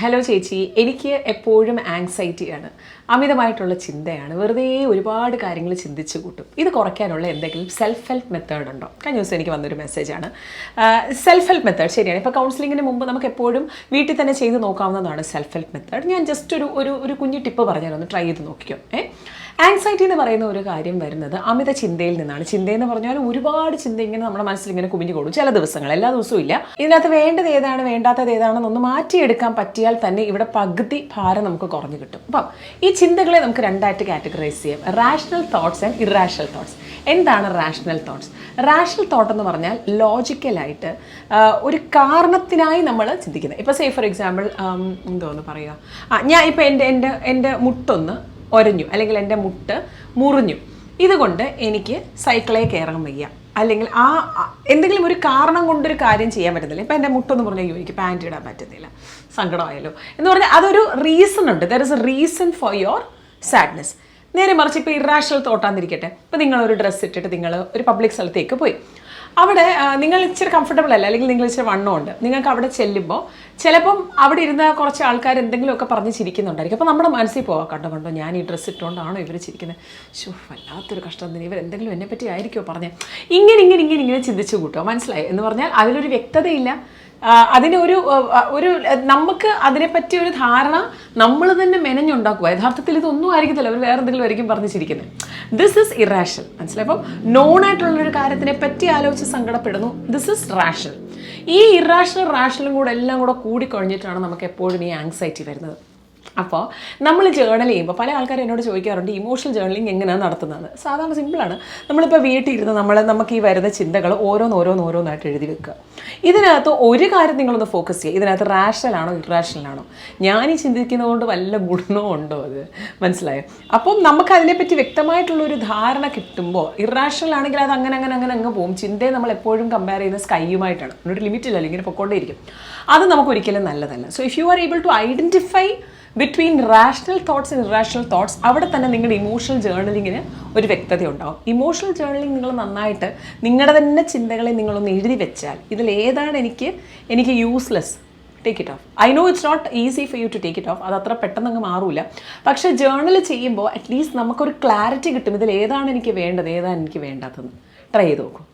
Hello ചേച്ചി. എനിക്ക് എപ്പോഴും ആങ്സൈറ്റിയാണ് അമിതമായിട്ടുള്ള ചിന്തയാണ്. വെറുതെ ഒരുപാട് കാര്യങ്ങൾ ചിന്തിച്ചു കൂട്ടും. ഇത് കുറയ്ക്കാനുള്ള എന്തെങ്കിലും സെൽഫ് ഹെൽപ്പ് മെത്തേഡ് ഉണ്ടോ? കഴിഞ്ഞ ദിവസം എനിക്ക് വന്നൊരു മെസ്സേജാണ് സെൽഫ് ഹെൽപ്പ് മെത്തേഡ് ശരിയാണ്. ഇപ്പോൾ കൗൺസിലിങ്ങിന് മുമ്പ് നമുക്ക് എപ്പോഴും വീട്ടിൽ തന്നെ ചെയ്ത് നോക്കാവുന്നതാണ് സെൽഫ് ഹെൽപ്പ് മെത്തേഡ് ഞാൻ ജസ്റ്റ് ഒരു ഒരു ഒരു കുഞ്ഞു ടിപ്പ് പറഞ്ഞാലൊന്ന് ട്രൈ ചെയ്ത് നോക്കിക്കോ. ഏ? ആങ്സൈറ്റി എന്ന് പറയുന്ന ഒരു കാര്യം വരുന്നത് അമിത ചിന്തയിൽ നിന്നാണ്. ചിന്ത എന്ന് പറഞ്ഞാൽ ഒരുപാട് ചിന്ത ഇങ്ങനെ നമ്മുടെ മനസ്സിൽ ഇങ്ങനെ കുമിഞ്ഞു ചില ദിവസങ്ങൾ എല്ലാ ദിവസവും ഇല്ല. ഇതിനകത്ത് വേണ്ടത് ഏതാണ് വേണ്ടാത്തത് ഏതാണെന്നൊന്ന് മാറ്റിയെടുക്കാൻ പറ്റിയാൽ തന്നെ ഇവിടെ പകുതി ഭാരം നമുക്ക് കുറഞ്ഞു കിട്ടും. അപ്പം ഈ ചിന്തകളെ നമുക്ക് രണ്ടായിട്ട് കാറ്റഗറൈസ് ചെയ്യാം. Rational thoughts and irrational thoughts എന്താണ് റാഷണൽ തോട്ട്സ് റാഷണൽ തോട്ട് എന്ന് പറഞ്ഞാൽ ലോജിക്കലായിട്ട് ഒരു കാരണത്തിനായി നമ്മൾ ചിന്തിക്കുന്നത്. ഇപ്പോൾ സേ ഫോർ എക്സാമ്പിൾ എന്തോന്ന് പറയുക. ഞാൻ ഇപ്പോൾ എന്റെ എന്റെ എന്റെ മുട്ടൊന്ന് ഒരഞ്ഞു അല്ലെങ്കിൽ എന്റെ മുട്ട് മുറിഞ്ഞു. ഇതുകൊണ്ട് എനിക്ക് സൈക്കിളേ കയറാൻ വയ്യ. അല്ലെങ്കിൽ ആ എന്തെങ്കിലും ഒരു കാരണം കൊണ്ടൊരു കാര്യം ചെയ്യാൻ പറ്റുന്നില്ല. ഇപ്പം എന്റെ മുട്ടെന്ന് പറഞ്ഞാൽ അയ്യോ എനിക്ക് പാന്റ് ഇടാൻ പറ്റുന്നില്ല. സങ്കടമായല്ലോ. എന്ന് പറഞ്ഞാൽ അതൊരു റീസൺ ഉണ്ട്. There is a reason for your sadness നേരെ മറിച്ച് ഇപ്പോൾ ഇറാഷണൽ തോട്ടാന്നിരിക്കട്ടെ ഇപ്പം നിങ്ങളൊരു ഡ്രസ്സ് ഇട്ടിട്ട് നിങ്ങൾ ഒരു പബ്ലിക് സ്ഥലത്തേക്ക് പോയി. അവിടെ നിങ്ങൾ ഇച്ചിരി കംഫർട്ടബിൾ അല്ല? അല്ലെങ്കിൽ നിങ്ങൾ ഇച്ചിരി വണ്ണമുണ്ട് നിങ്ങൾക്ക് അവിടെ ചെല്ലുമ്പോൾ ചിലപ്പം അവിടെ ഇരുന്ന കുറച്ച് ആൾക്കാർ എന്തെങ്കിലുമൊക്കെ പറഞ്ഞ് ചിരിക്കുന്നുണ്ടായിരിക്കും. അപ്പോൾ നമ്മുടെ മനസ്സിൽ പോവാം കണ്ടോ കണ്ടോ ഞാൻ ഈ ഡ്രസ്സ് ഇട്ടുകൊണ്ടാണോ ഇവർ ചിരിക്കുന്നത് ഷോ വല്ലാത്തൊരു കഷ്ടം തന്നെ. ഇവർ എന്തെങ്കിലും എന്നെപ്പറ്റി ആയിരിക്കുമോ പറഞ്ഞേ? ഇങ്ങനെ ഇങ്ങനെ ഇങ്ങനെ ഇങ്ങനെ ചിന്തിച്ചു കൂട്ടോ മനസ്സിലായി? എന്ന് പറഞ്ഞാൽ അതിലൊരു വ്യക്തതയില്ല. അതിന് ഒരു ഒരു നമുക്ക് അതിനെപ്പറ്റി ഒരു ധാരണ നമ്മൾ തന്നെ മെനഞ്ഞുണ്ടാക്കുക. യഥാർത്ഥത്തിൽ ഇതൊന്നും ആയിരിക്കത്തില്ല. അവർ വേറെ എന്തെങ്കിലും ആയിരിക്കും പറഞ്ഞു ചിരിക്കുന്നത് ദിസ് ഇസ് ഇറാഷണൽ മനസ്സിലായി? അപ്പം നോൺ ആയിട്ടുള്ള ഒരു കാര്യത്തിനെ പറ്റി ആലോചിച്ച് സങ്കടപ്പെടുന്നു. ദിസ് ഇസ് റാഷണൽ ഈ ഇറാഷണൽ റാഷണലും കൂടെ എല്ലാം കൂടെ കൂടിക്കഴിഞ്ഞിട്ടാണ് നമുക്ക് എപ്പോഴും ഈ ആങ്സൈറ്റി വരുന്നത്. അപ്പോൾ നമ്മൾ ജേണൽ ചെയ്യുമ്പോൾ പല ആൾക്കാരും എന്നോട് ചോദിക്കാറുണ്ട് ഇമോഷണൽ ജേണലിങ് എങ്ങനെയാണ് നടത്തുന്നത് സാധാരണ സിമ്പിളാണ് നമ്മളിപ്പോൾ വീട്ടിൽ ഇരുന്ന് നമ്മൾ നമുക്ക് ഈ വരുന്ന ചിന്തകൾ ഓരോന്നോരോന്നോരോന്നായിട്ട് എഴുതി വെക്കുക. ഇതിനകത്ത് ഒരു കാര്യം നിങ്ങളൊന്ന് ഫോക്കസ് ചെയ്യുക. ഇതിനകത്ത് ഇറാഷണൽ ആണോ ഞാൻ ഈ ചിന്തിക്കുന്നത് കൊണ്ട് വല്ല ഗുണമോ ഉണ്ടോ അത്? മനസ്സിലായോ? അപ്പം നമുക്ക് അതിനെപ്പറ്റി വ്യക്തമായിട്ടുള്ള ഒരു ധാരണ കിട്ടുമ്പോൾ ഇറാഷണൽ ആണെങ്കിൽ അത് അങ്ങനെ അങ്ങനെ അങ്ങനെ അങ്ങ് പോകും ചിന്തയെ നമ്മൾ എപ്പോഴും കമ്പയർ ചെയ്യുന്ന സ്കൈയുമായിട്ടാണ് ഒരു ലിമിറ്റ് ഇല്ലല്ലോ ഇങ്ങനെ പൊക്കോണ്ടേയിരിക്കും അത് നമുക്ക് ഒരിക്കലും നല്ലതല്ല. So if you are able to identify between rational thoughts and irrational thoughts അവിടെ തന്നെ നിങ്ങളുടെ ഇമോഷണൽ ജേർണലിങ്ങിന് ഒരു വ്യക്തത ഉണ്ടാവും ഇമോഷണൽ ജേർണലിംഗ് നിങ്ങൾ നന്നായിട്ട് നിങ്ങളുടെ തന്നെ ചിന്തകളെ നിങ്ങളൊന്ന് എഴുതി വെച്ചാൽ ഇതിൽ ഏതാണ് എനിക്ക് എനിക്ക് useless take it off I know it's not easy for you to take it off അത് അത്ര പെട്ടെന്ന് അങ്ങ് മാറൂല. പക്ഷേ ജേർണൽ ചെയ്യുമ്പോൾ അറ്റ്ലീസ്റ്റ് നമുക്കൊരു ക്ലാരിറ്റി കിട്ടും. ഇതിൽ ഏതാണ് എനിക്ക് വേണ്ടത് ഏതാണ് എനിക്ക് വേണ്ടാത്തത് ട്രൈ ചെയ്ത് നോക്കും.